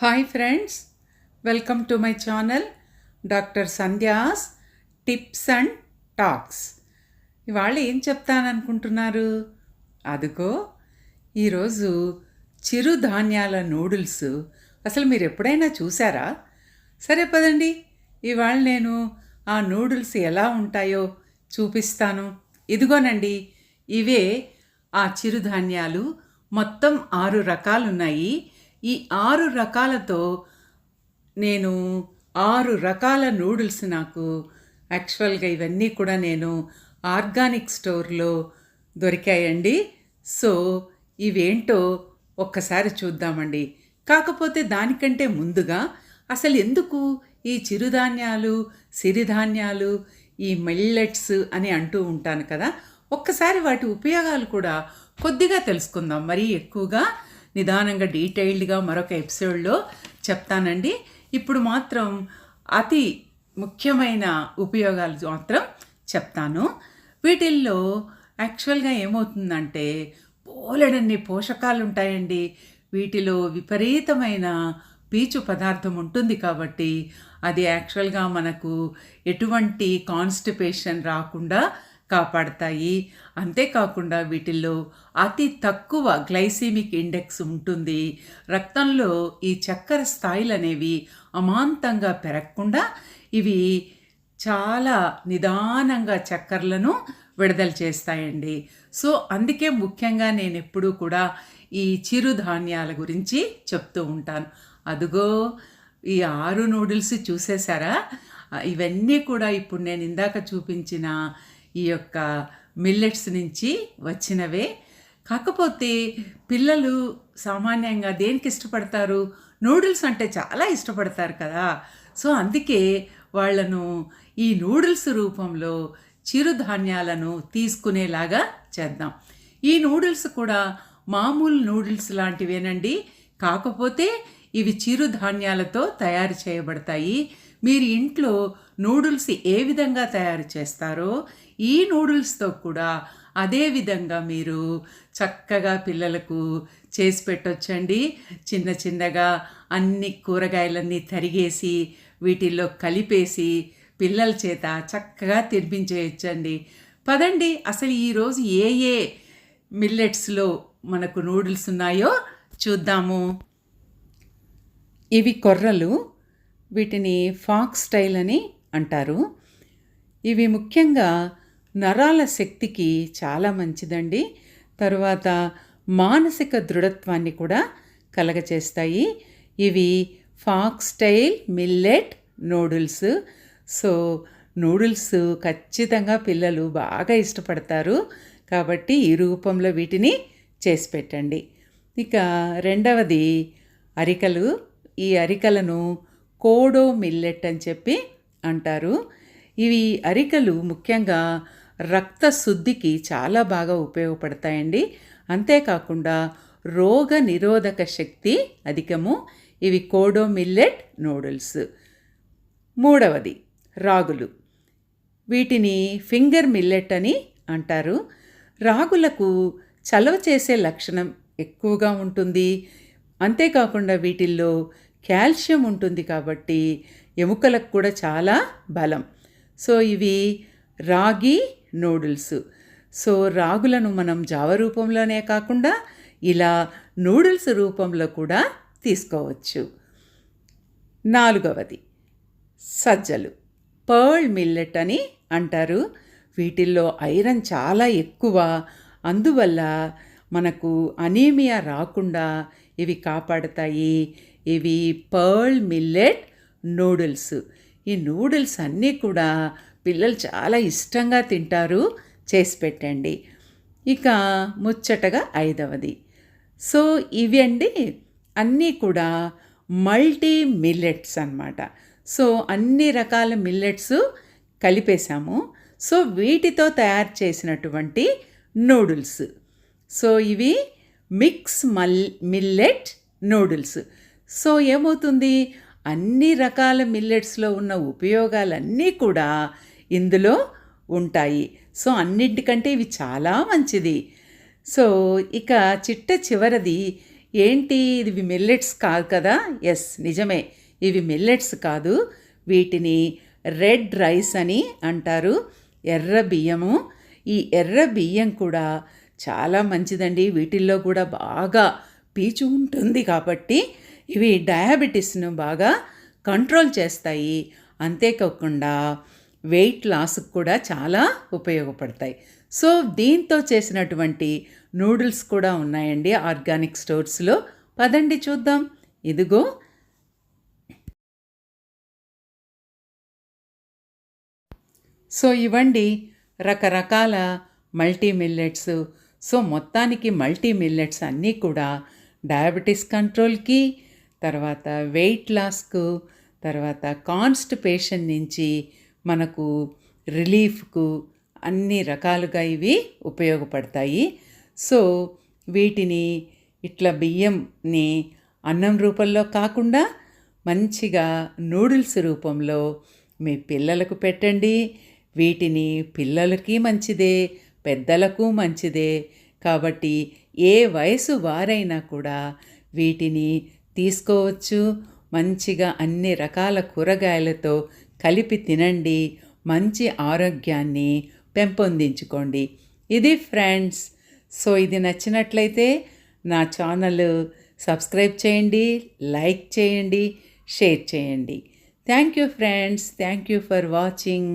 Hi friends welcome to my channel doctor Sandhya's tips and talks ఇవాళ ఏం చెప్తాననుకుంటున్నారు? అదిగో ఈరోజు చిరుధాన్యాల నూడిల్స్ అసలు మీరు ఎప్పుడైనా చూసారా? సరే పదండి ఇవాళ నేను ఆ నూడిల్స్ ఎలా ఉంటాయో చూపిస్తాను. ఇదిగోనండి ఇవే ఆ చిరుధాన్యాలు మొత్తం ఆరు రకాలున్నాయి. ఈ ఆరు రకాలతో నేను ఆరు రకాల నూడిల్స్ నాకు యాక్చువల్గా ఇవన్నీ కూడా నేను ఆర్గానిక్ స్టోర్లో దొరికాయండి. సో ఇవేంటో ఒక్కసారి చూద్దామండి. కాకపోతే దానికంటే ముందుగా అసలు ఎందుకు ఈ చిరుధాన్యాలు సిరిధాన్యాలు ఈ మిల్లెట్స్ అని అంటూ ఉంటాను కదా ఒక్కసారి వాటి ఉపయోగాలు కూడా కొద్దిగా తెలుసుకుందాం. మరీ ఎక్కువగా నిదానంగా డీటెయిల్డ్గా మరొక ఎపిసోడ్లో చెప్తానండి. ఇప్పుడు మాత్రం అతి ముఖ్యమైన ఉపయోగాలు మాత్రం చెప్తాను. వీటిల్లో యాక్చువల్గా ఏమవుతుందంటే పోలెడన్ని పోషకాలు ఉంటాయండి వీటిలో విపరీతమైన పీచు పదార్థం ఉంటుంది కాబట్టి అది యాక్చువల్గా మనకు ఎటువంటి కాన్స్టిపేషన్ రాకుండా కాపాడతాయి. అంతేకాకుండా వీటిల్లో అతి తక్కువ గ్లైసీమిక్ ఇండెక్స్ ఉంటుంది. రక్తంలో ఈ చక్కెర స్థాయిలు అనేవి అమాంతంగా పెరగకుండా ఇవి చాలా నిదానంగా చక్కెరలను విడుదల చేస్తాయండి. సో అందుకే ముఖ్యంగా నేను ఎప్పుడూ కూడా ఈ చిరుధాన్యాల గురించి చెప్తూ ఉంటాను. అదుగో ఈ ఆరు నూడిల్స్ చూసేశారా? ఇవన్నీ కూడా ఇప్పుడు నేను ఇందాక చూపించిన ఈ యొక్క మిల్లెట్స్ నుంచి వచ్చినవే. కాకపోతే పిల్లలు సామాన్యంగా దేనికి ఇష్టపడతారు? నూడిల్స్ అంటే చాలా ఇష్టపడతారు కదా. సో అందుకే వాళ్ళను ఈ నూడిల్స్ రూపంలో చిరుధాన్యాలను తీసుకునేలాగా చేద్దాం. ఈ నూడిల్స్ కూడా మామూలు నూడిల్స్ లాంటివేనండి. కాకపోతే ఇవి చిరుధాన్యాలతో తయారు చేయబడతాయి. మీరు ఇంట్లో నూడిల్స్ ఏ విధంగా తయారు చేస్తారో ఈ నూడిల్స్తో కూడా అదే విధంగా మీరు చక్కగా పిల్లలకు చేసి పెట్టొచ్చండి. చిన్న చిన్నగా అన్ని కూరగాయలన్నీ తరిగేసి వీటిల్లో కలిపేసి పిల్లల చేత చక్కగా తినిపించేయచ్చండి. పదండి అసలు ఈరోజు ఏ ఏ మిల్లెట్స్లో మనకు నూడిల్స్ ఉన్నాయో చూద్దాము. ఇవి కొర్రలు వీటిని ఫాక్స్ స్టైల్ అని అంటారు. ఇవి ముఖ్యంగా నరాల శక్తికి చాలా మంచిదండి. తరువాత మానసిక దృఢత్వాన్ని కూడా కలగచేస్తాయి. ఇవి foxtail millet noodles. So noodles ఖచ్చితంగా పిల్లలు బాగా ఇష్టపడతారు. కాబట్టి ఈ రూపంలో వీటిని చేసి పెట్టండి. ఇక రెండవది అరికలు. ఈ అరికలను కోడో మిల్లెట్ అని చెప్పి అంటారు. ఇవి అరికలు ముఖ్యంగా రక్త శుద్ధికి చాలా బాగా ఉపయోగపడతాయండి. అంతేకాకుండా రోగ నిరోధక శక్తి అధికము. ఇవి కోడో మిల్లెట్ నూడిల్స్. మూడవది రాగులు. వీటిని ఫింగర్ మిల్లెట్ అని అంటారు. రాగులకు చలవ చేసే లక్షణం ఎక్కువగా ఉంటుంది. అంతేకాకుండా వీటిల్లో కాల్షియం ఉంటుంది కాబట్టి ఎముకలకు కూడా చాలా బలం. సో ఇవి రాగి నూడిల్స్. సో రాగులను మనం జావ రూపంలోనే కాకుండా ఇలా నూడిల్స్ రూపంలో కూడా తీసుకోవచ్చు. నాలుగవది సజ్జలు. పర్ల్ మిల్లెట్ అని అంటారు. వీటిల్లో ఐరన్ చాలా ఎక్కువ. అందువల్ల మనకు అనీమియా రాకుండా ఇవి కాపాడతాయి. ఇవి పర్ల్ మిల్లెట్ నూడిల్స్. ఈ నూడిల్స్ అన్నీ కూడా పిల్లలు చాలా ఇష్టంగా తింటారు. చేసి పెట్టండి. ఇక ముచ్చటగా ఐదవది. సో ఇవి అండి అన్నీ కూడా మల్టీ మిల్లెట్స్ అన్నమాట. సో అన్ని రకాల మిల్లెట్స్ కలిపేశాము. సో వీటితో తయారు చేసినటువంటి నూడిల్స్. సో ఇవి మిక్స్ మల్ మిల్లెట్ నూడిల్స్. సో ఏమవుతుంది? అన్ని రకాల మిల్లెట్స్లో ఉన్న ఉపయోగాలన్నీ కూడా ఇందులో ఉంటాయి. సో అన్నింటికంటే ఇవి చాలా మంచిది. సో ఇక చిట్ట చివరిది ఏంటి ఇవి మిల్లెట్స్ కాదు కదా? ఎస్ నిజమే. ఇవి మిల్లెట్స్ కాదు. వీటిని రెడ్ రైస్ అని అంటారు. ఎర్ర బియ్యము. ఈ ఎర్ర బియ్యం కూడా చాలా మంచిదండి. వీటిల్లో కూడా బాగా పీచు ఉంటుంది కాబట్టి ఇవి డయాబెటీస్ను బాగా కంట్రోల్ చేస్తాయి. అంతేకాకుండా వెయిట్ లాస్కి కూడా చాలా ఉపయోగపడతాయి. సో దీంతో చేసినటువంటి నూడిల్స్ కూడా ఉన్నాయండి ఆర్గానిక్ స్టోర్స్లో. పదండి చూద్దాం. ఇదిగో. సో ఇవ్వండి రకరకాల మల్టీ మిల్లెట్స్ సో మొత్తానికి మల్టీ మిల్లెట్స్ అన్నీ కూడా డయాబెటీస్ కంట్రోల్కి తర్వాత వెయిట్ లాస్కు తర్వాత కాన్స్టిపేషన్ నుంచి మనకు రిలీఫ్కు అన్ని రకాలుగా ఇవి ఉపయోగపడతాయి. సో వీటిని ఇట్లా బియ్యంని అన్నం రూపంలో కాకుండా మంచిగా నూడిల్స్ రూపంలో మీ పిల్లలకు పెట్టండి. వీటిని పిల్లలకి మంచిదే. పెద్దలకు మంచిదే. కాబట్టి ఏ వయసు వారైనా కూడా వీటిని తీసుకోవచ్చు. మంచిగా అన్ని రకాల కూరగాయలతో కలిపి తినండి. మంచి ఆరోగ్యాన్ని పెంపొందించుకోండి. ఇది ఫ్రెండ్స్ సో ఇది నచ్చినట్లయితే నా ఛానల్ సబ్స్క్రైబ్ చేయండి లైక్ చేయండి షేర్ చేయండి. Thank you friends thank you for watching.